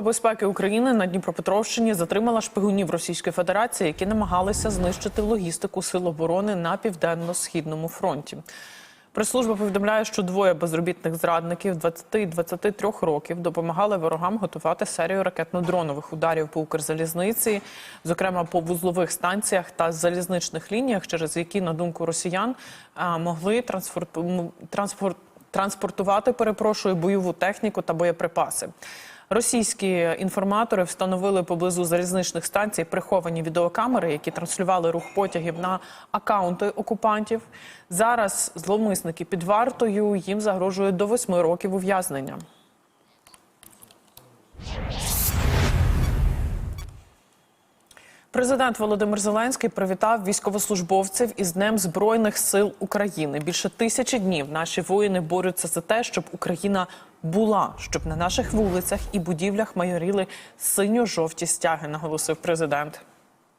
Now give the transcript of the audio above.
безпеки України на Дніпропетровщині затримала шпигунів Російської Федерації, які намагалися знищити логістику сил оборони на південно-східному фронті. Прес-служба повідомляє, що двоє безробітних зрадників 20 і 23 років допомагали ворогам готувати серію ракетно-дронових ударів по Укрзалізниці, зокрема по вузлових станціях та залізничних лініях, через які, на думку росіян, могли трансфорт... м, транспорт... транспортувати, перепрошую, бойову техніку та боєприпаси. Російські інформатори встановили поблизу залізничних станцій приховані відеокамери, які транслювали рух потягів на акаунти окупантів. Зараз зловмисники під вартою їм загрожує до восьми років ув'язнення. Президент Володимир Зеленський привітав військовослужбовців із Днем Збройних сил України. Більше тисячі днів наші воїни борються за те, щоб Україна була, щоб на наших вулицях і будівлях майоріли синьо-жовті стяги, наголосив президент.